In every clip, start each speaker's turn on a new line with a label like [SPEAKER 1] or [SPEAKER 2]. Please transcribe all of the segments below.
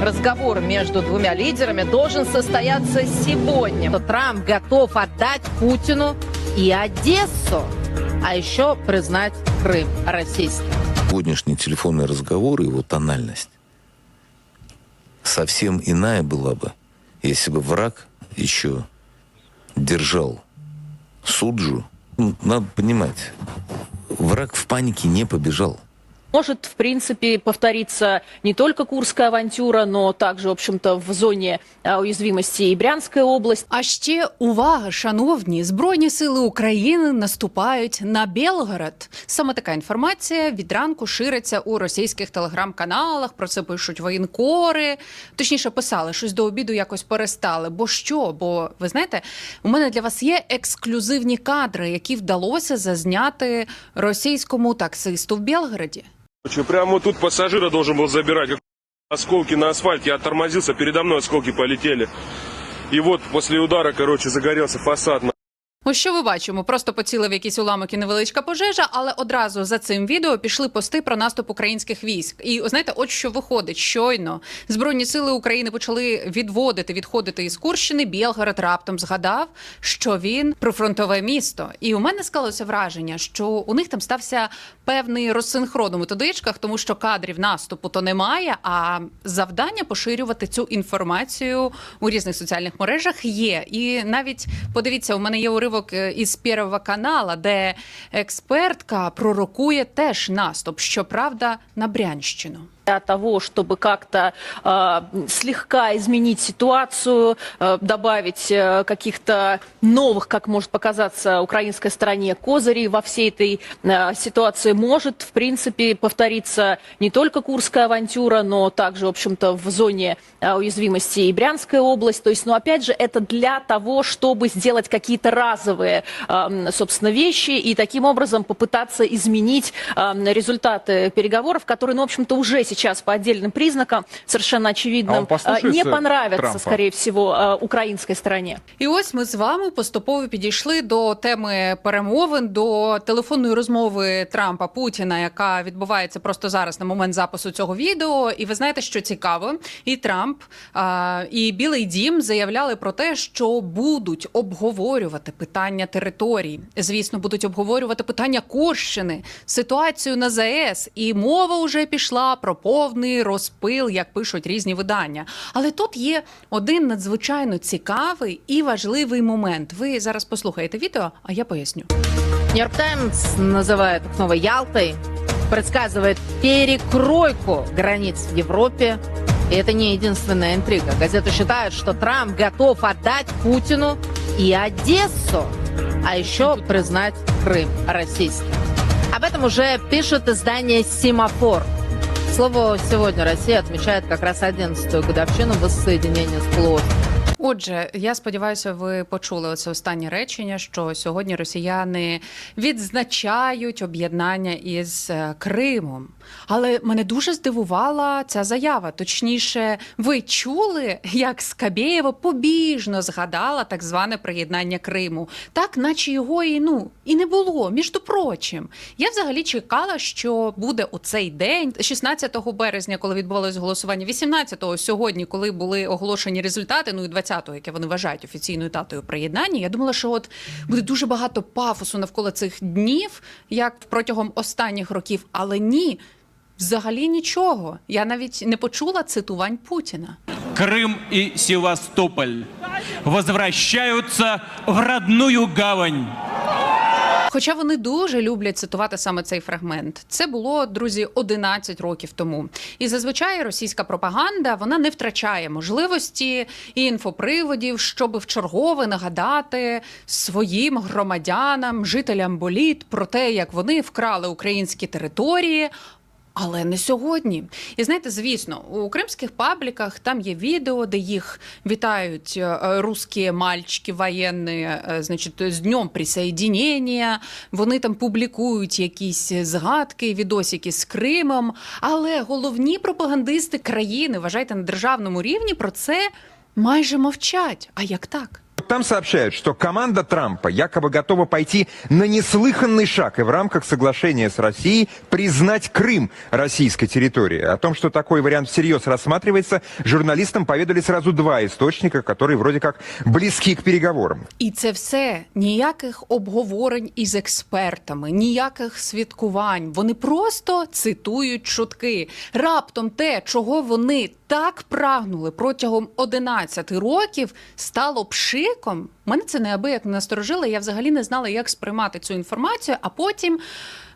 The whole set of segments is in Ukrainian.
[SPEAKER 1] разговор между двумя лидерами должен состояться сегодня. Трамп готов отдать Путину и Одессу, а еще признать Крым российским.
[SPEAKER 2] Сегодняшний телефонный разговор и его тональность совсем иная была бы, если бы враг еще держал суджу. Ну, надо понимать, враг в панике не побежал.
[SPEAKER 3] Может, в принципе, повториться не только Курская авантюра, но также, в общем-то, в зоне а, уязвимости и Брянская область.
[SPEAKER 4] А ще увага, шановні, збройні сили України наступають на Белгород. Саме така інформація від ранку шириться у російських телеграм-каналах. Про це пишуть воєнкори. Точніше, писали щось до обіду якось перестали. Бо що? Бо ви знаєте, у мене для вас є ексклюзивні кадри, які вдалося зазняти російському таксисту в Белгороді.
[SPEAKER 5] Короче, Прямо тут пассажира должен был забирать. Как осколки на асфальте. Я тормозился, передо мной осколки полетели. И вот после удара, короче, загорелся фасад.
[SPEAKER 4] Ось що ви бачимо? Просто поцілив якийсь уламок і невеличка пожежа, але одразу за цим відео пішли пости про наступ українських військ. І знаєте, от що виходить щойно. Збройні сили України почали відводити, відходити із Курщини. Білгород раптом згадав, що він прифронтове місто. І у мене склалося враження, що у них там стався певний розсинхрон у методичках, тому що кадрів наступу то немає. А завдання поширювати цю інформацію у різних соціальних мережах є. І навіть подивіться, у мене є уривок е, із Первого канала, де експертка пророкує теж наступ, щоправда, на Брянщину.
[SPEAKER 3] Для того, чтобы как-то э, слегка изменить ситуацию, э, добавить э, каких-то новых, как может показаться украинской стороне, козырей во всей этой э, ситуации, может, в принципе, повториться не только Курская авантюра, но также, в общем-то, в зоне э, уязвимости и Брянская область. То есть, ну, опять же, это для того, чтобы сделать какие-то разовые, э, собственно, вещи и таким образом попытаться изменить э, результаты переговоров, которые, ну, в общем-то, уже сейчас по отдельным признакам совершенно
[SPEAKER 6] А
[SPEAKER 3] очевидным
[SPEAKER 6] он
[SPEAKER 3] э,
[SPEAKER 6] послушается
[SPEAKER 3] не понравятся,
[SPEAKER 6] Трампа?
[SPEAKER 3] скорее всего, э, украинской стороне.
[SPEAKER 4] І ось ми з вами поступово підійшли до теми перемовин, до телефонної розмови Трампа Путіна, яка відбувається просто зараз на момент запису цього відео. І ви знаєте, що цікаво, і Трамп а, і Білий Дім заявляли про те, що будуть обговорювати питання територій. Звісно, будуть обговорювати питання Курщини, ситуацію на ЗАЕС. І мова вже пішла про повний розпил, як пишуть різні видання. Але тут є один надзвичайно цікавий і важливий момент. Ви зараз послухаєте відео, а я поясню.
[SPEAKER 1] Нью-Йорк Таймс называет их новой Ялтой, предсказывает перекройку границ в Европе. И это не единственная интрига. Газеты считают, что Трамп готов отдать Путину и Одессу, а еще признать Крым российским. Об этом уже пишет издание «Семафор». К слову, сегодня Россия отмечает как раз 11-ю годовщину воссоединения с полуостровом.
[SPEAKER 4] Отже, я сподіваюся, ви почули оце останнє речення, що сьогодні росіяни відзначають об'єднання із е, Кримом. Але мене дуже здивувала ця заява. Точніше, ви чули, як Скабєєва побіжно згадала так зване приєднання Криму, так наче його і ну і не було. Між прочим, я взагалі чекала, що буде у цей день, 16 березня, коли відбувалось голосування, 18-го сьогодні, коли були оголошені результати, ну і 20-го, яке вони вважають офіційною датою приєднання. Я думала, що от буде дуже багато пафосу навколо цих днів, як протягом останніх років, але ні. Взагалі нічого. Я навіть не почула цитувань Путіна.
[SPEAKER 7] Крым и Севастополь возвращаются в родную гавань.
[SPEAKER 4] Хоча вони дуже люблять цитувати саме цей фрагмент. Це було, друзі, 11 років тому. І зазвичай російська пропаганда вона не втрачає можливості і інфоприводів, щоб вчергове нагадати своїм громадянам, жителям боліт про те, як вони вкрали українські території. Але не сьогодні. І знаєте, звісно, у кримських пабліках там є відео, де їх вітають е, русські мальчики воєнні, е, значить, з днем присоединення. Вони там публікують якісь згадки, відосики з Кримом. Але головні пропагандисти країни, вважайте, на державному рівні про це майже мовчать. А як так?
[SPEAKER 6] там сообщают, что команда Трампа якобы готова пойти на неслыханный шаг и в рамках соглашения с Россией признать Крым российской территорией. О том, что такой вариант всерьез рассматривается, журналистам поведали сразу два источника, которые вроде как близки к переговорам.
[SPEAKER 4] І це все ніяких обговорень із експертами, ніяких святкувань. Вони просто цитують чутки. Раптом те, чого вони так прагнули протягом 11 років, стало пшиком. Мене це неабияк насторожило. Я взагалі не знала, як сприймати цю інформацію. А потім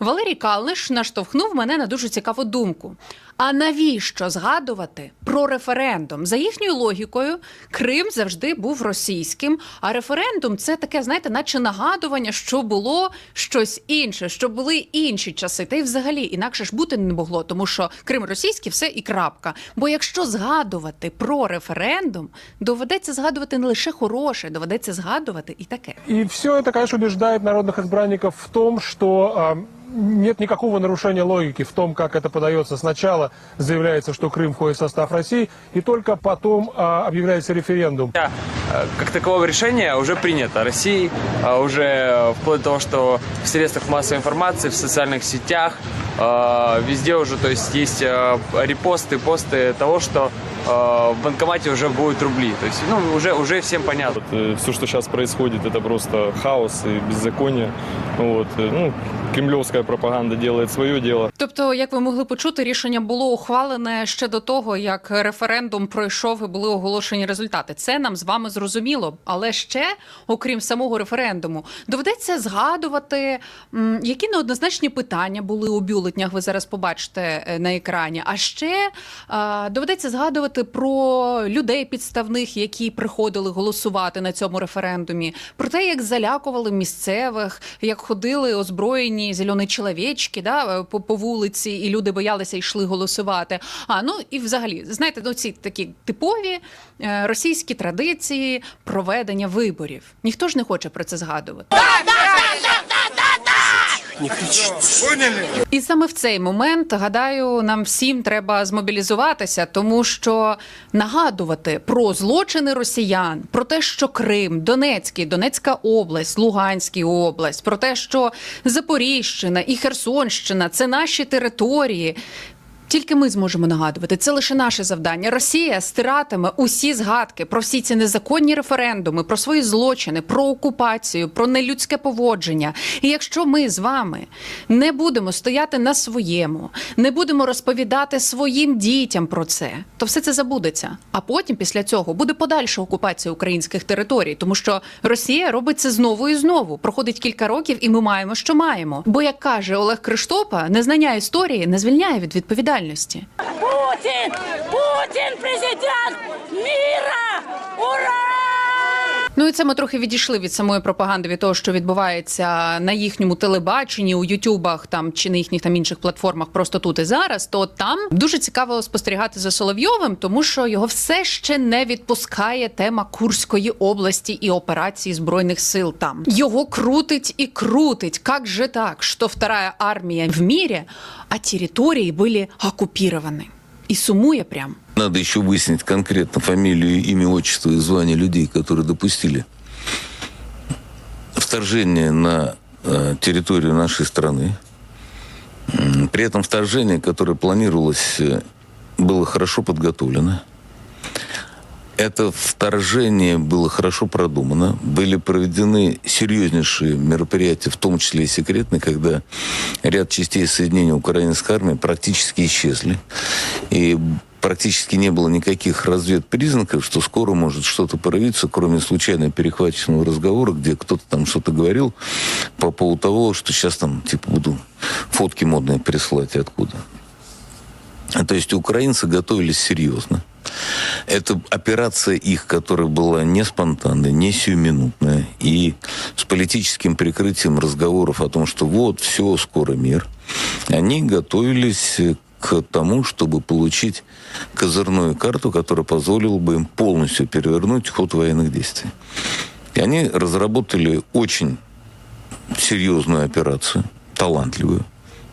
[SPEAKER 4] Валерій Калниш наштовхнув мене на дуже цікаву думку. А навіщо згадувати про референдум? За їхньою логікою, Крим завжди був російським, а референдум це таке, знаєте, наче нагадування, що було щось інше, що були інші часи. Та й взагалі інакше ж бути не могло, тому що Крим російський, все і крапка. Бо якщо згадувати про референдум, доведеться згадувати не лише хороше, доведеться згадувати і таке.
[SPEAKER 8] И все это, конечно, убеждает народных избранников в том, что а, нет никакого нарушения логики в том, как это подается. Сначала заявляется, что Крым входит в состав России, и только потом а, объявляется референдум.
[SPEAKER 9] Э, Как такового решения уже принято Россией, а, уже э, вплоть до того, что в средствах массовой информации, в социальных сетях, э, везде уже, то есть есть э, репосты, посты того, что э, в банкомате уже будут рубли. То есть, ну, уже, уже всем понятно.
[SPEAKER 10] Все, что сейчас происходит, это просто хаос и беззаконие. Вот. э, Ну, кремлевская пропаганда делает свое дело.
[SPEAKER 4] Тобто, як ви могли почути, рішення було ухвалене ще до того, як референдум пройшов і були оголошені результати. Це нам з вами зрозуміло. Але ще, окрім самого референдуму, доведеться згадувати, м, які неоднозначні питання були у бюлетнях. Ви зараз побачите е, на екрані. А ще е, доведеться згадувати про людей підставних, які приходили голосувати на цьому референдумі, про те, як залякували місцевих, як ходили озброєні зелені чоловічки да, по, по вулиці, і люди боялися йшли голосувати. А ну і взагалі, знаєте, ну ці такі типові е, російські традиції проведення виборів. Ніхто ж не хоче про це згадувати. І саме в цей момент, гадаю, нам всім треба змобілізуватися, тому що нагадувати про злочини росіян, про те, що Крим, Донецький, Донецька область, Луганська область, про те, що Запоріжжя і Херсонщина це наші території. Тільки ми зможемо нагадувати. Це лише наше завдання. Росія стиратиме усі згадки про всі ці незаконні референдуми, про свої злочини, про окупацію, про нелюдське поводження. І якщо ми з вами не будемо стояти на своєму, не будемо розповідати своїм дітям про це, то все це забудеться. А потім, після цього, буде подальша окупація українських територій, тому що Росія робить це знову і знову. Проходить кілька років, і ми маємо, що маємо. Бо як каже Олег Криштопа, незнання історії не звільняє від відповідальності.
[SPEAKER 11] Путин! Путин президент мира!
[SPEAKER 4] Ну і це ми трохи відійшли від самої пропаганди від того, що відбувається на їхньому телебаченні, у Ютубах там чи на їхніх там інших платформах, просто тут і зараз. То там дуже цікаво спостерігати за Соловйовим, тому що його все ще не відпускає тема Курської області і операції збройних сил. Там його крутить і крутить. Як же так, що вторая армія в мірі, а території були окуповані. І сумує прям.
[SPEAKER 2] Надо еще выяснить конкретно фамилию, имя, отчество и звание людей, которые допустили вторжение на э, территорию нашей страны. При этом вторжение, которое планировалось, э, было хорошо подготовлено. Это вторжение было хорошо продумано. Были проведены серьезнейшие мероприятия, в том числе и секретные, когда ряд частей соединения украинской армии практически исчезли. И практически не было никаких разведпризнаков, что скоро может что-то проявиться, кроме случайно перехваченного разговора, где кто-то там что-то говорил по поводу того, что сейчас там, типа, буду фотки модные присылать откуда. А То есть украинцы готовились серьезно. Это операция их, которая была не спонтанная, не сиюминутная, и с политическим прикрытием разговоров о том, что вот, все, скоро мир, они готовились к тому, чтобы получить козырную карту, которая позволила бы им полностью перевернуть ход военных действий. И они разработали очень серьезную операцию, талантливую,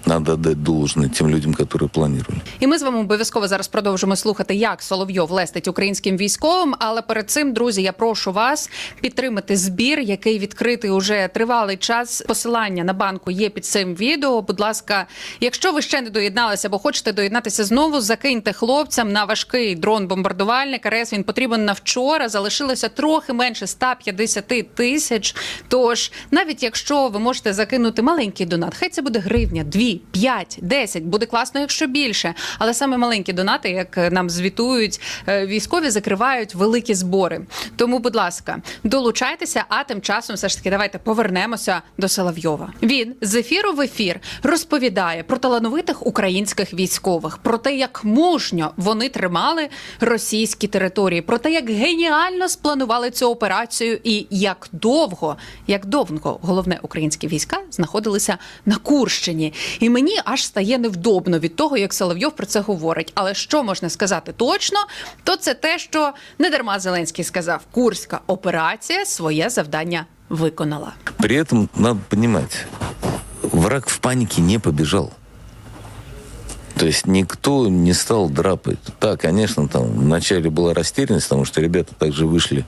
[SPEAKER 2] надо отдать должное тем людям, которые планировали.
[SPEAKER 4] І ми з вами обов'язково зараз продовжимо слухати, як Соловйов лестить українським військовим. Але перед цим, друзі, я прошу вас підтримати збір, який відкритий уже тривалий час. Посилання на банку є під цим відео. Будь ласка, якщо ви ще не доєдналися або хочете доєднатися знову, закиньте хлопцям на важкий дрон-бомбардувальник. РС він потрібен на вчора. Залишилося трохи менше 150 тисяч. Тож, навіть якщо ви можете закинути маленький донат, хай це буде гривня, 2, 5, 10, буде класно, якщо більше. Але саме маленькі донати, як нам звітують е, військові, закривають великі збори. Тому, будь ласка, долучайтеся, а тим часом все ж таки давайте повернемося до Соловйова. Він з ефіру в ефір розповідає про талановитих українських військових, про те, як мужньо вони тримали російські території, про те, як геніально спланували цю операцію, і як довго, як довго головне українські війська знаходилися на Курщині. І мені аж стає невдобно від того, як Соловйов про це говорить. Але що можна сказати точно, то це те, що не дарма Зеленський сказав: Курська операція своє завдання виконала.
[SPEAKER 2] При этом надо понимать, враг в паніці не побежал. То есть никто не стал драпать. Да, конечно, там вначале была растерянность, потому что ребята также вышли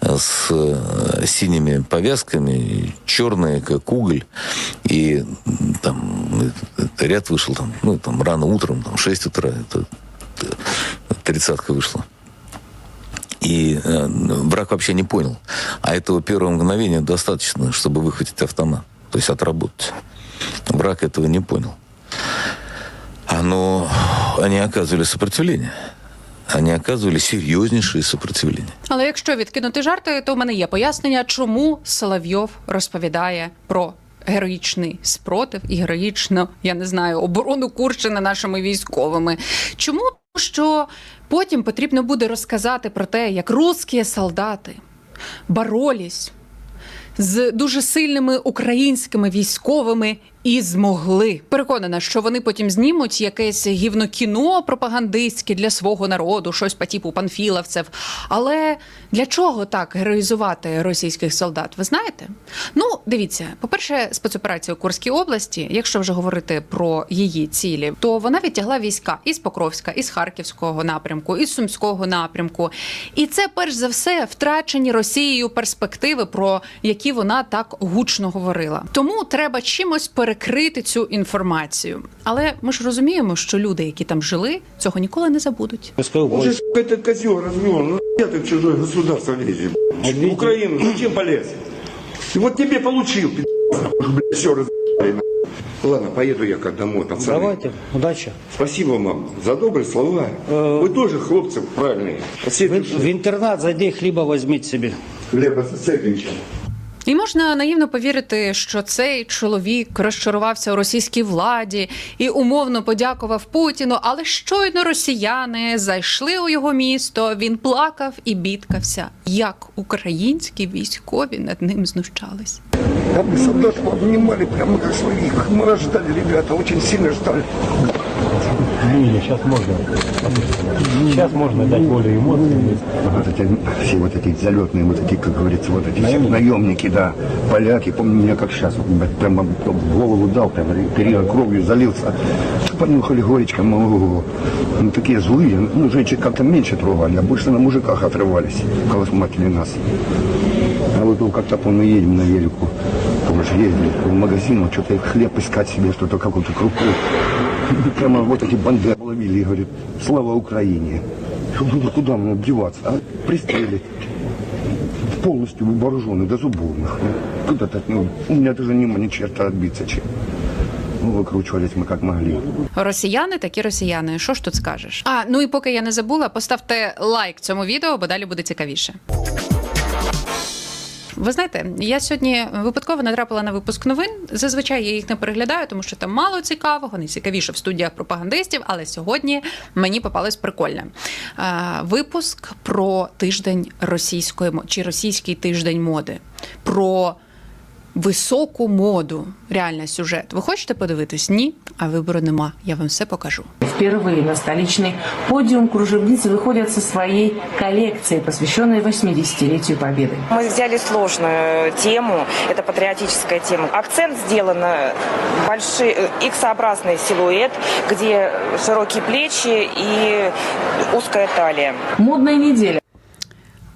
[SPEAKER 2] э, с э, синими повязками, черные, как уголь. И там ряд вышел там, ну, там рано утром, там, 6 утра, это э, тридцатка вышла. И э, враг вообще не понял. А этого первого мгновения достаточно, чтобы выхватить автомат. То есть отработать. Враг этого не понял. А, Но они оказывали сопротивление. Они оказывали серьезнейшее сопротивление.
[SPEAKER 4] Але якщо відкинути жарти, то в мене є пояснення, чому Соловйов розповідає про. Героїчний спротив і героїчну, я не знаю, оборону Курщини нашими військовими. Чому? Що потім потрібно буде розказати про те, як русські солдати боролись з дуже сильними українськими військовими і змогли. Переконана, що вони потім знімуть якесь гівно кіно пропагандистське для свого народу, щось по типу панфіловцев. Але для чого так героїзувати російських солдат? Ви знаєте? Ну, дивіться, по-перше, спецоперація у Курській області, якщо вже говорити про її цілі, то вона відтягла війська із Покровська, із Харківського напрямку, із Сумського напрямку. І це перш за все втрачені Росією перспективи, про які вона так гучно говорила. Тому треба чимось перекрити цю інформацію. Але ми ж розуміємо, що люди, які там жили, цього ніколи не забудуть.
[SPEAKER 12] Он же, сука, этот. Ну, я ты в чужое государство лезешь. б***ь. В Украину зачем полез? И вот тебе получил, пи***, все разъебали. на. Ладно, поеду я как домой, пацаны.
[SPEAKER 13] Давайте, удачи.
[SPEAKER 12] Спасибо вам за добрые слова. Вы тоже хлопцы правильные. Все
[SPEAKER 13] В, в интернат зайди, хліба візьміть собі.
[SPEAKER 12] Хлеба с цепью.
[SPEAKER 4] І можна наївно повірити, що цей чоловік розчарувався у російській владі і умовно подякував Путіну. Але щойно росіяни зайшли у його місто. Він плакав і бідкався, як українські військові над ним знущались.
[SPEAKER 12] А мы солдатов обнимали прямо как своих. Мы вас ждали, ребята, очень сильно ждали.
[SPEAKER 13] Сейчас можно. Сейчас можно дать волю эмоциям.
[SPEAKER 12] Вот эти, все вот эти залетные, вот эти, как говорится, вот эти все наемники, да, поляки, помню меня как сейчас, вот, в голову дал, прям перья кровью залился, понюхали горечко, ну, ну, такие злые, ну, женщин как-то меньше трогали, а больше на мужиках отрывались, колосматили нас. А вот как-то помню едем на велику, тоже ездили в магазин, вот что-то хлеб искать себе, что-то какую-то крупу. Прямо вот эти банды ловили и говорят, слава Украине. Ну, Куда мне деваться? А пристрелить. Полностью вооруженный до зубовных. Куда так, ну, у меня даже нема ни черта отбиться чем. Ну, выкручивались мы как могли.
[SPEAKER 4] Росіяни такі росіяни. Що ж тут скажеш? А ну і поки я не забула, поставте лайк цьому відео, бо далі буде цікавіше. Ви знаєте, я сьогодні випадково натрапила на випуск новин. Зазвичай я їх не переглядаю, тому що там мало цікавого, не цікавіше в студіях пропагандистів. Але сьогодні мені попалось прикольне. Е, Випуск про тиждень російської чи російський тиждень моди. Про високу моду. Реально сюжет. Ви хочете подивитись? Ні, а вибору нема. Я вам все покажу.
[SPEAKER 14] Впервые на столичный подиум кружевницы выходят со своей коллекцией, посвященной 80-летию Победы.
[SPEAKER 15] Мы взяли сложную тему, это патриотическая тема. Акцент сделан на большой э, X-образный силуэт, где широкие плечи и узкая талия.
[SPEAKER 14] Модная неделя.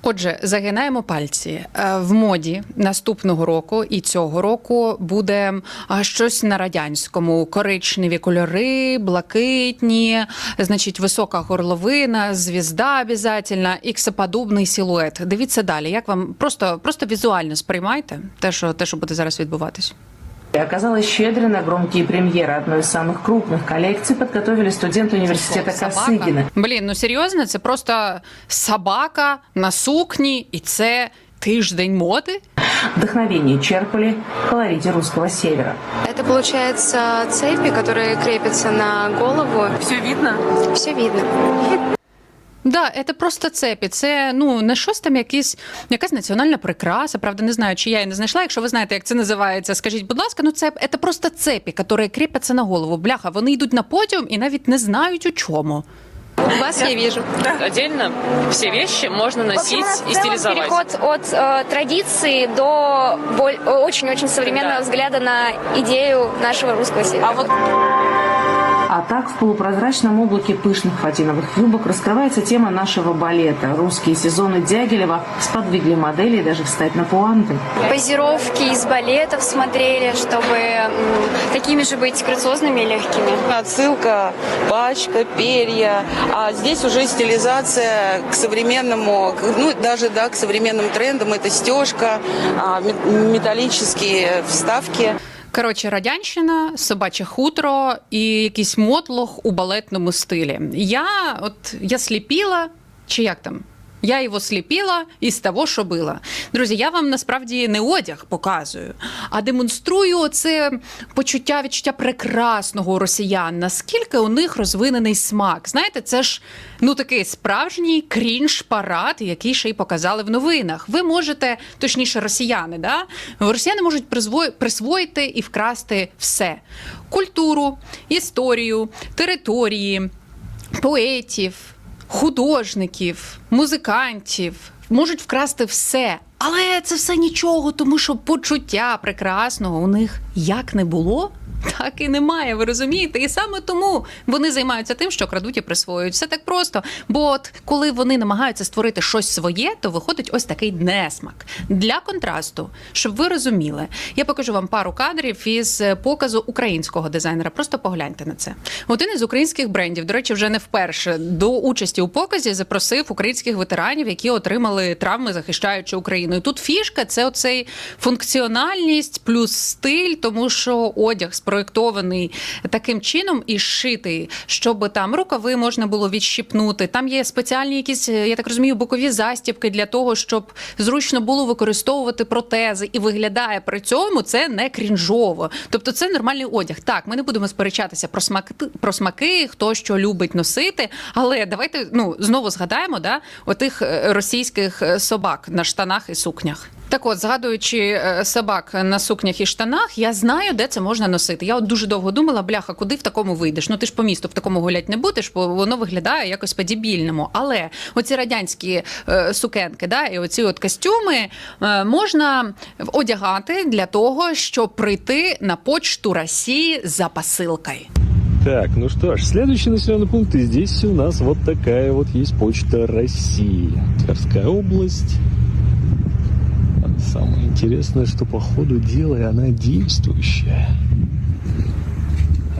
[SPEAKER 4] Отже, загинаємо пальці Е, в моді наступного року і цього року буде щось на радянському: коричневі кольори, блакитні, значить, висока горловина, звізда обязательно, іксоподобний силует. Дивіться далі. Як вам просто, просто візуально сприймайте те, що те, що буде зараз відбуватись.
[SPEAKER 14] Оказалась щедрой на громкие премьеры. Одной из самых крупных коллекций подготовили студенты университета Косыгина.
[SPEAKER 4] Блін, ну серйозно, це просто собака на сукні, і це тиждень моди.
[SPEAKER 14] Вдохновение черпали в колорите русского севера.
[SPEAKER 16] Это получается цепи, которые крепятся на голову.
[SPEAKER 3] Все видно?
[SPEAKER 16] Все видно.
[SPEAKER 4] Да, це просто цепі. Це ну не щось там, якісь якась національна прикраса. Правда, не знаю, чи я її не знайшла. Якщо ви знаєте, як це називається, скажіть, будь ласка, ну це, це просто цепі, які кріпляться на голову. Бляха, вони йдуть на подіум і навіть не знають у чому.
[SPEAKER 16] Вас я вижу.
[SPEAKER 3] Отдельно все вещи можно носить и стилизовать.
[SPEAKER 16] переход от э, традиции до боль- очень-очень современного взгляда на идею нашего русского севера.
[SPEAKER 3] А вот
[SPEAKER 14] А так в полупрозрачном облаке пышных фатиновых юбок раскрывается тема нашего балета. Русские сезоны Дягилева сподвигли моделей даже встать на пуанты.
[SPEAKER 16] Позировки из балетов смотрели, чтобы такими же быть грациозными и легкими.
[SPEAKER 15] Отсылка, пачка, перья, а здесь уже стилизация к современному, ну даже да, к современным трендам. Это стежка, а, ме- металлические вставки.
[SPEAKER 4] Коротше, радянщина, собаче хутро і якийсь мотлох у балетному стилі. Я от я сліпіла, чи як там? Я його сліпіла із того, що було. Друзі, я вам насправді не одяг показую, а демонструю оце почуття відчуття прекрасного росіян. Наскільки у них розвинений смак. Знаєте, це ж ну такий справжній крінж-парад, який ще й показали в новинах. Ви можете, точніше, росіяни, да? росіяни можуть присвоїти і вкрасти все: культуру, історію, території, поетів, художників, музикантів. Можуть вкрасти все, але це все нічого, тому що почуття прекрасного у них як не було, так і немає. Ви розумієте? І саме тому вони займаються тим, що крадуть і присвоюють. Все так просто. Бо от коли вони намагаються створити щось своє, то виходить ось такий несмак. Для контрасту, щоб ви розуміли, я покажу вам пару кадрів із показу українського дизайнера. Просто погляньте на це. Один із українських брендів, до речі, вже не вперше до участі у показі запросив українських ветеранів, які отримали травми, захищаючи Україну. І тут фішка це оцей функціональність плюс стиль, тому що одяг спроєктований таким чином і шитий, щоб там рукави можна було відщипнути. Там є спеціальні якісь, е, я так розумію, бокові застібки для того, щоб зручно було використовувати протези, і виглядає при цьому це не крінжово. Тобто це нормальний одяг. Так, ми не будемо сперечатися про смаки, про смаки, хто що любить носити. Але давайте ну знову згадаємо да, отих е, російських е, собак на штанах і сукнях. Так от, згадуючи е, собак на сукнях і штанах, я знаю, де це можна носити. Я от дуже довго думала, бляха, куди в такому вийдеш? Ну ти ж по місту в такому гулять не будеш, бо воно виглядає якось по-дібільному. Але оці радянські е, сукенки, да, і оці от костюми е, можна одягати для того, щоб прийти на почту Росії за посилкою.
[SPEAKER 13] Так, ну что ж, следующий населенный пункт. И здесь у нас вот такая вот есть почта России. Тверская область. А Самое интересное, что по ходу дела она действующая.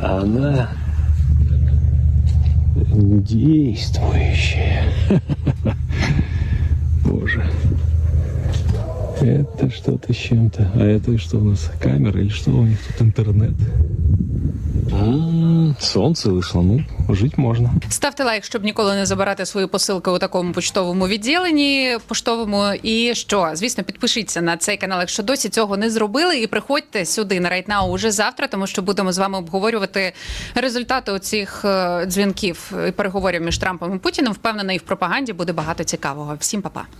[SPEAKER 13] Она действующая. Боже. Это что-то с чем-то. А это что у нас? Камера или что у них тут интернет? М, Солнце вышло, ну, жить можно.
[SPEAKER 4] Ставте лайк, щоб ніколи не забирати свою посилку у такому почтовому відділенні поштовому. І що, звісно, підпишіться на цей канал, якщо досі цього не зробили. І приходьте сюди на Right Now уже завтра, тому що будемо з вами обговорювати результати оцих е, дзвінків і переговорів між Трампом і Путіним. Впевнена, і в пропаганді буде багато цікавого. Всім па-па.